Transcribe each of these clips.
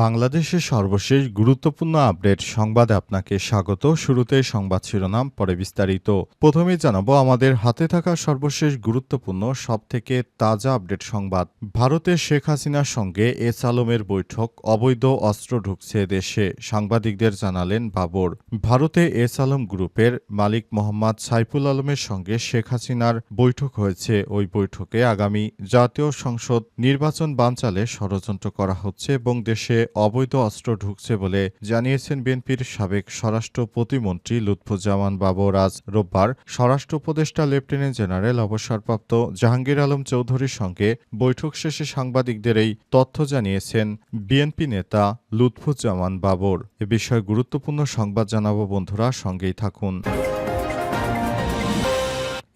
বাংলাদেশের সর্বশেষ গুরুত্বপূর্ণ আপডেট সংবাদে আপনাকে স্বাগত। শুরুতে সংবাদ শিরোনাম, পরে বিস্তারিত। প্রথমে জানাব, আমাদের হাতে থাকা সর্বশেষ গুরুত্বপূর্ণ, সবথেকে তাজা আপডেট সংবাদ। ভারতের শেখ হাসিনার সঙ্গে এস আলমের বৈঠক, অবৈধ অস্ত্র ঢুকছে দেশে, সাংবাদিকদের জানালেন বাবর। ভারতে এস আলম গ্রুপের মালিক মোহাম্মদ সাইফুল আলমের সঙ্গে শেখ হাসিনার বৈঠক হয়েছে। ওই বৈঠকে আগামী জাতীয় সংসদ নির্বাচন বানচালে ষড়যন্ত্র করা হচ্ছে এবং দেশে অবৈধ অস্ত্র ঢুকছে বলে জানিয়েছেন বিএনপির সাবেক স্বরাষ্ট্র প্রতিমন্ত্রী লুৎফুজ্জামান বাবর আজ রোববার। স্বরাষ্ট্র উপদেষ্টা লেফটেন্যান্ট জেনারেল, অবসরপ্রাপ্ত জাহাঙ্গীর আলম চৌধুরীর সঙ্গে বৈঠক শেষে সাংবাদিকদের এই তথ্য জানিয়েছেন বিএনপি নেতা লুৎফুজ্জামান বাবর। এ বিষয়ে গুরুত্বপূর্ণ সংবাদ জানাব বন্ধুরা, সঙ্গেই থাকুন।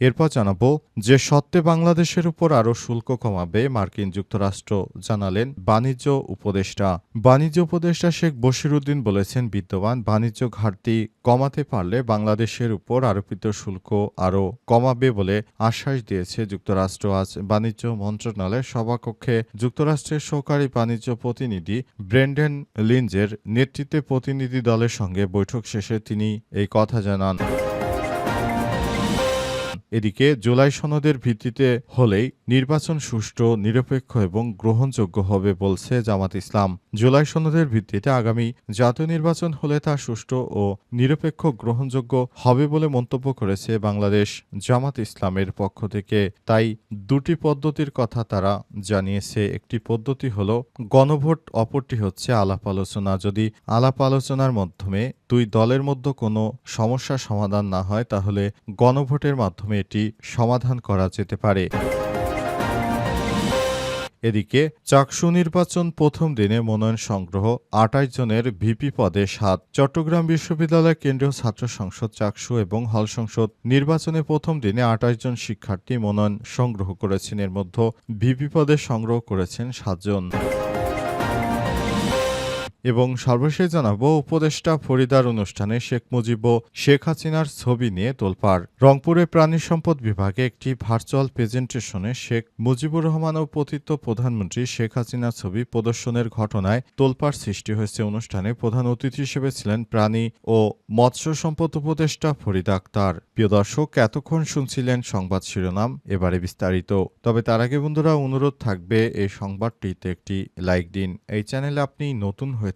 এরপর জানাব যে সত্ত্বে বাংলাদেশের উপর আরও শুল্ক কমাবে মার্কিন যুক্তরাষ্ট্র জানালেন বাণিজ্য উপদেষ্টা। বাণিজ্য উপদেষ্টা শেখ বশিরুদ্দিন বলেছেন, বিদ্যমান বাণিজ্য ঘাটতি কমাতে পারলে বাংলাদেশের উপর আরোপিত শুল্ক আরও কমাবে বলে আশ্বাস দিয়েছে যুক্তরাষ্ট্র। আজ বাণিজ্য মন্ত্রণালয়ের সভাকক্ষে যুক্তরাষ্ট্রের সহকারী বাণিজ্য প্রতিনিধি ব্রেন্ডেন লিঞ্জের নেতৃত্বে প্রতিনিধি দলের সঙ্গে বৈঠক শেষে তিনি এই কথা জানান। এদিকে জুলাই সনদের ভিত্তিতে হলেই নির্বাচন সুষ্ঠু, নিরপেক্ষ এবং গ্রহণযোগ্য হবে বলছে জামাত ইসলাম। জুলাই সনদের ভিত্তিতে আগামী জাতীয় নির্বাচন হলে তা সুষ্ঠু ও নিরপেক্ষ গ্রহণযোগ্য হবে বলে মন্তব্য করেছে বাংলাদেশ জামাত ইসলামের পক্ষ থেকে। তাই দুটি পদ্ধতির কথা তারা জানিয়েছে। একটি পদ্ধতি হল, গণভোট, অপরটি হচ্ছে আলাপ আলোচনা। যদি আলাপ আলোচনার মাধ্যমে দুই দলের মধ্যে কোনো সমস্যা সমাধান না হয়, তাহলে গণভোটের মাধ্যমে এটি সমাধান করা যেতে পারে। এদিকে চাকসু নির্বাচন প্রথম দিনে মনোনয়ন সংগ্রহ আটাইশ জনের ভিপি পদে সাত। চট্টগ্রাম বিশ্ববিদ্যালয় কেন্দ্রীয় ছাত্র সংসদ চাকসু এবং হল সংসদ নির্বাচনে প্রথম দিনে আটাইশ জন শিক্ষার্থী মনোনয়ন সংগ্রহ করেছেন। এর মধ্যে ভিপি পদে সংগ্রহ করেছেন সাতজন এবং সর্বশেষ জানাব উপদেষ্টা ফরিদার অনুষ্ঠানে শেখ মুজিব ও শেখ হাসিনার ছবি নিয়ে তোলপাড়। রংপুরে প্রাণী সম্পদ বিভাগে একটি ভার্চুয়াল প্রেজেন্টেশনে শেখ মুজিবুর রহমান ও পতিত প্রধানমন্ত্রী শেখ হাসিনার ছবি প্রদর্শনের ঘটনায় তোলপাড় সৃষ্টি হয়েছে। অনুষ্ঠানে প্রধান অতিথি হিসেবে ছিলেন প্রাণী ও মৎস্য সম্পদ উপদেষ্টা ফরিদা আক্তার। প্রিয় দর্শক, এতক্ষণ শুনছিলেন সংবাদ শিরোনাম, এবারে বিস্তারিত। তবে তার আগে বন্ধুরা, অনুরোধ থাকবে, এই সংবাদটিতে একটি লাইক দিন। এই চ্যানেলে আপনি নতুন হয়ে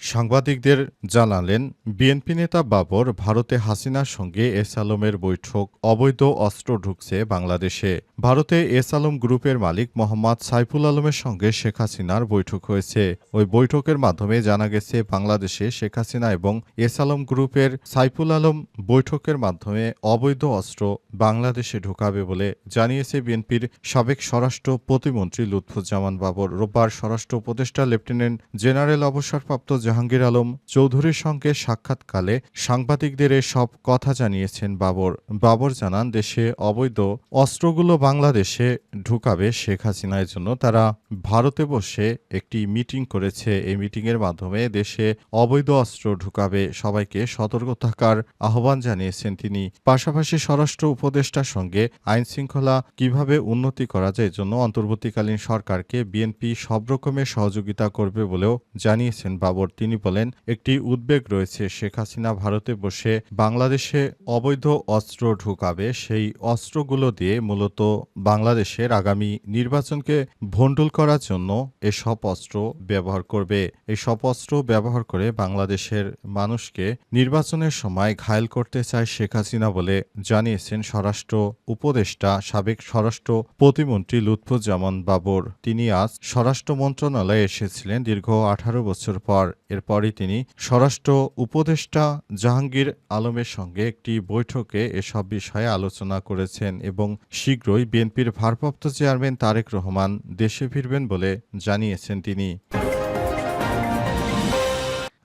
সাংবাদিকদের জানালেন, বিএনপি নেতা বাবর ভারতে হাসিনার সঙ্গে এস আলমের বৈঠক, অবৈধ অস্ত্র ঢুকছে বাংলাদেশে। ভারতে এস আলম গ্রুপের মালিক মোহাম্মদ সাইফুল আলমের সঙ্গে শেখ হাসিনার বৈঠক হয়েছে। ওই বৈঠকের মাধ্যমে জানা গেছে, বাংলাদেশে শেখ হাসিনা এবং এস আলম গ্রুপের সাইফুল আলম বৈঠকের মাধ্যমে অবৈধ অস্ত্র বাংলাদেশে ঢোকাবে বলে জানিয়েছে বিএনপির সাবেক স্বরাষ্ট্র প্রতিমন্ত্রী লুৎফুজ্জামান বাবর। রোববার স্বরাষ্ট্র উপদেষ্টা লেফটেন্যান্ট জেনারেল অবসরপ্রাপ্ত জাহাঙ্গীর আলম চৌধুরীর সঙ্গে সাক্ষাৎকালে সাংবাদিকদের সব কথা জানিয়েছেন বাবর। বাবর জানান, দেশে অবৈধ অস্ত্রগুলো বাংলাদেশে ঢুকাবে শেখ হাসিনার জন্য। তারা ভারতে বসে একটি মিটিং করেছে। এই মিটিংয়ের মাধ্যমে দেশে অবৈধ অস্ত্র ঢুকাবে। সবাইকে সতর্ক থাকার আহ্বান জানিয়েছেন তিনি। পাশাপাশি স্বরাষ্ট্র উপদেষ্টার সঙ্গে আইন শৃঙ্খলা কীভাবে উন্নতি করা যায় জন্য অন্তর্বর্তীকালীন সরকারকে বিএনপি সব রকমের সহযোগিতা করবে বলেও জানিয়েছেন বাবর। তিনি বলেন, একটি উদ্বেগ রয়েছে। শেখ হাসিনা ভারতে বসে বাংলাদেশে অবৈধ অস্ত্র ঢুকাবে। সেই অস্ত্রগুলো দিয়ে মূলত বাংলাদেশের আগামী নির্বাচনকে ভণ্ডুল করার জন্য এসব অস্ত্র ব্যবহার করবে। এসব অস্ত্র ব্যবহার করে বাংলাদেশের মানুষকে নির্বাচনের সময় ঘায়েল করতে চায় শেখ হাসিনা বলে জানিয়েছেন স্বরাষ্ট্র উপদেষ্টা সাবেক স্বরাষ্ট্র প্রতিমন্ত্রী লুৎফুজ্জামান বাবর। তিনি আজ স্বরাষ্ট্র মন্ত্রণালয়ে এসেছিলেন দীর্ঘ আঠারো বছর পর। এরপরই তিনি স্বরাষ্ট্র উপদেষ্টা জাহাঙ্গীর আলমের সঙ্গে একটি বৈঠকে এসব বিষয়ে আলোচনা করেছেন এবং শীঘ্রই বিএনপির ভারপ্রাপ্ত চেয়ারম্যান তারেক রহমান দেশে ফিরবেন বলে জানিয়েছেন তিনি।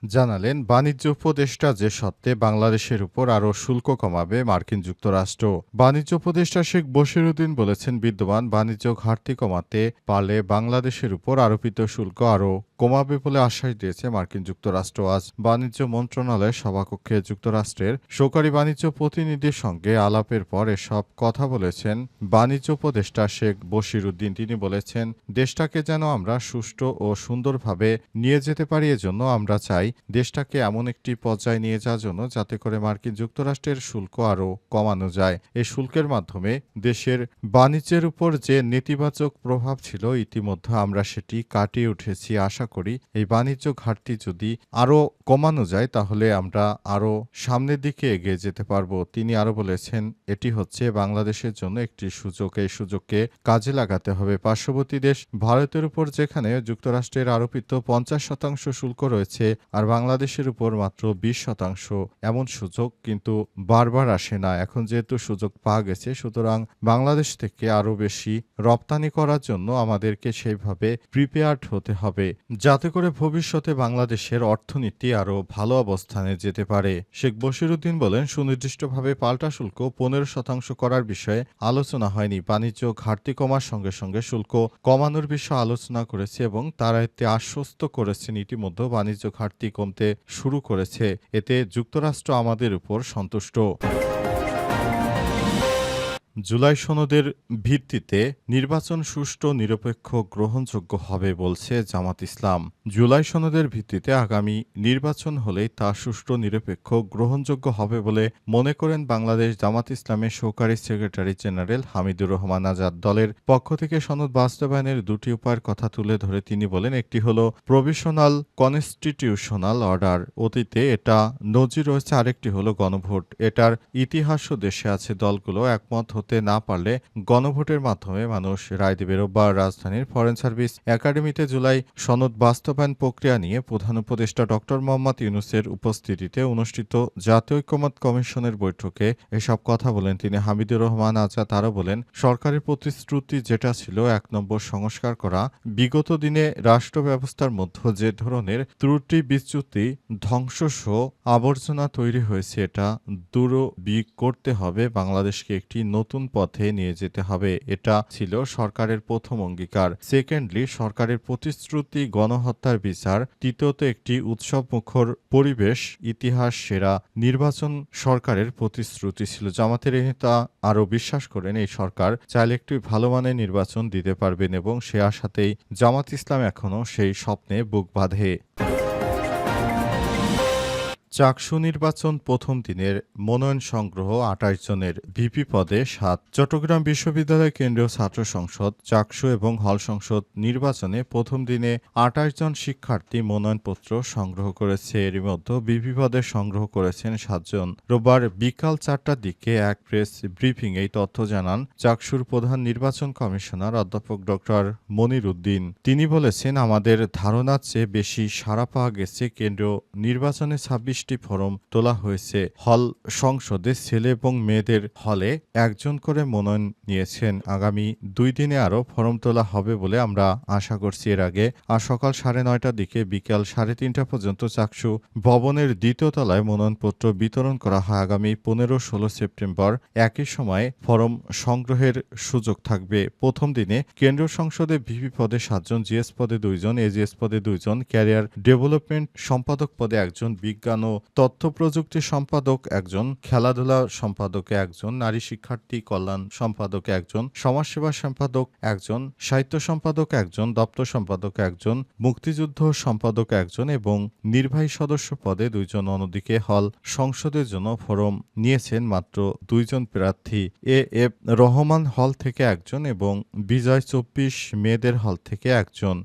জানালেন, বাণিজ্য উপদেষ্টা যে সত্ত্বে বাংলাদেশের উপর আরও শুল্ক কমাবে মার্কিন যুক্তরাষ্ট্র। বাণিজ্য উপদেষ্টা শেখ বশিরউদ্দিন বলেছেন, বিদ্যমান বাণিজ্য ঘাটতি কমাতে পারলে বাংলাদেশের উপর আরোপিত শুল্ক আরও কমাবে বলে আশ্বাস দিয়েছে মার্কিন যুক্তরাষ্ট্র। আজ বাণিজ্য মন্ত্রণালয়ের সভাকক্ষে যুক্তরাষ্ট্রের সরকারি বাণিজ্য প্রতিনিধির সঙ্গে আলাপের পর এসব কথা বলেছেন বাণিজ্য উপদেষ্টা শেখ বশিরউদ্দিন তিনি বলেছেন, দেশটাকে যেন আমরা সুষ্ঠু ও সুন্দরভাবে নিয়ে যেতে পারি, এজন্য আমরা চাই দেশটাকে এমন একটি পর্যায়ে নিয়ে যাওয়ার জন্য যাতে করে মার্কিন যুক্তরাষ্ট্রের শুল্ক আরও কমানো যায়। এই শুল্কের মাধ্যমে দেশের বাণিজ্যের উপর যে নেতিবাচক প্রভাব ছিল, ইতিমধ্যে আমরা সেটি কাটিয়ে উঠেছি। আশা করি এই বাণিজ্য ঘাটতি যদি আরও কমানো যায়, তাহলে আমরা আরও সামনের দিকে এগিয়ে যেতে পারব। তিনি আরও বলেছেন, এটি হচ্ছে বাংলাদেশের জন্য একটি সুযোগ। এই সুযোগকে কাজে লাগাতে হবে। পার্শ্ববর্তী দেশ ভারতের উপর যেখানে যুক্তরাষ্ট্রের আরোপিত পঞ্চাশ শতাংশ শুল্ক রয়েছে আর বাংলাদেশের উপর মাত্র বিশ শতাংশ এমন সুযোগ কিন্তু বারবার আসে না। এখন যেহেতু সুযোগ পাওয়া গেছে, সুতরাং বাংলাদেশ থেকে আরও বেশি রপ্তানি করার জন্য আমাদেরকে সেইভাবে প্রিপেয়ার্ড হতে হবে, যাতে করে ভবিষ্যতে বাংলাদেশের অর্থনীতি আরও ভালো অবস্থানে যেতে পারে। শেখ বশিরউদ্দিন বলেন, সুনির্দিষ্টভাবে পাল্টা শুল্ক পনেরো শতাংশ করার বিষয়ে আলোচনা হয়নি। বাণিজ্য ঘাটতি কমার সঙ্গে সঙ্গে শুল্ক কমানোর বিষয়ে আলোচনা করেছে এবং তারা এতে আশ্বস্ত করেছেন। ইতিমধ্যে বাণিজ্য ঘাটতি কমতে শুরু করেছে। এতে যুক্তরাষ্ট্র আমাদের উপর সন্তুষ্ট। জুলাই সনদের ভিত্তিতে নির্বাচন সুষ্ঠু, নিরপেক্ষ, গ্রহণযোগ্য হবে বলছে জামাত ইসলাম। জুলাই সনদের ভিত্তিতে আগামী নির্বাচন হলেই তা সুষ্ঠু, নিরপেক্ষ, গ্রহণযোগ্য হবে বলে মনে করেন বাংলাদেশ জামাত ইসলামের সহকারী সেক্রেটারি জেনারেল হামিদুর রহমান আজাদ। দলের পক্ষ থেকে সনদ বাস্তবায়নের দুটি উপায়ের কথা তুলে ধরে তিনি বলেন, একটি হল প্রভিশনাল কনস্টিটিউশনাল অর্ডার অতীতে এটা নজির রয়েছে, আরেকটি হলো গণভোট। এটার ইতিহাসও দেশে আছে, দলগুলো একমত হতে না পারলে গণভোটের মাধ্যমে মানুষ রায় দেবে রোববার রাজধানীর ফরেন সার্ভিস একাডেমিতে জুলাই সনদ বাস্তবায়ন প্রক্রিয়া নিয়ে প্রধান উপদেষ্টা ডক্টর মোহাম্মদ ইউনুসের উপস্থিতিতে অনুষ্ঠিত জাতীয় ঐক্যমত কমিশনের বৈঠকে এসব কথা বলেন তিনি। হামিদুর রহমান আজাদ আরও বলেন, সরকারের প্রতিশ্রুতি যেটা ছিল এক নম্বর সংস্কার করা, বিগত দিনে রাষ্ট্র ব্যবস্থার মধ্যে যে ধরনের ত্রুটি বিচ্যুতি, ধ্বংসসহ আবর্জনা তৈরি হয়েছে এটা দূরবি করতে হবে। বাংলাদেশকে একটি নতুন পথে নিয়ে যেতে হবে। এটা ছিল সরকারের প্রথম অঙ্গীকার। সেকেন্ডলি সরকারের প্রতিশ্রুতি গণহত্যার বিচার। তৃতীয়ত, একটি উৎসব মুখর পরিবেশ, ইতিহাস সেরা নির্বাচন সরকারের প্রতিশ্রুতি ছিল। জামাতের নেতা আরও বিশ্বাস করেন, এই সরকার চাইলে একটি ভালো মানের নির্বাচন দিতে পারবেন এবং সে আশাতেই জামাত ইসলাম এখনও সেই স্বপ্নে বুক বাঁধে। চাকসু নির্বাচন প্রথম দিনের মনোনয়ন সংগ্রহ আঠাশ জনের ভিপি পদে সাত। চট্টগ্রাম বিশ্ববিদ্যালয় কেন্দ্রীয় ছাত্র সংসদ, চাকসু এবং হল সংসদ নির্বাচনে প্রথম দিনে আঠাশ জন শিক্ষার্থী মনোনয়নপত্র সংগ্রহ করেছে। এরই মধ্যে ভিপি পদে সংগ্রহ করেছেন সাতজন রোববার বিকাল চারটার দিকে এক প্রেস ব্রিফিং এই তথ্য জানান চাকসুর প্রধান নির্বাচন কমিশনার অধ্যাপক ডক্টর মনির উদ্দিন। তিনি বলেছেন, আমাদের ধারণার চেয়ে বেশি সাড়া পাওয়া গেছে কেন্দ্রীয় নির্বাচনে ছাব্বিশটি ফরম তোলা হয়েছে। হল সংসদে ছেলে এবং মেয়েদের হলে একজন করে মনোনয়ন নিয়েছেন। আগামী দুই দিনে আরও ফরম তোলা হবে বলে আমরা আশা করছি। এর আগে আর সকাল সাড়ে নয়টার দিকে বিকাল সাড়ে তিনটা পর্যন্ত চাকসু ভবনের দ্বিতীয় তলায় মনোনয়নপত্র বিতরণ করা হয়। আগামী পনেরো ষোলো সেপ্টেম্বর একই সময়ে ফরম সংগ্রহের সুযোগ থাকবে। প্রথম দিনে কেন্দ্রীয় সংসদে ভিপি পদে সাতজন, জিএস পদে দুইজন, এজিএস পদে দুইজন, ক্যারিয়ার ডেভেলপমেন্ট সম্পাদক পদে একজন, বিজ্ঞান ও তথ্য প্রযুক্তি সম্পাদক একজন, খেলাধুলা সম্পাদকে একজন, নারী শিক্ষার্থী কল্যাণ সম্পাদকে একজন, সমাজসেবা সম্পাদক একজন, সাহিত্য সম্পাদক একজন, দপ্তর সম্পাদক একজন, মুক্তিযুদ্ধ সম্পাদক একজন এবং নির্বাহী সদস্য পদে দুইজন অন্যদিকে হল সংসদের জন্য ফরম নিয়েছেন মাত্র দুইজন প্রার্থী। এ. এফ. রহমান হল থেকে একজন এবং বিজয় চব্বিশ মেয়েদের হল থেকে একজন।